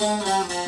Música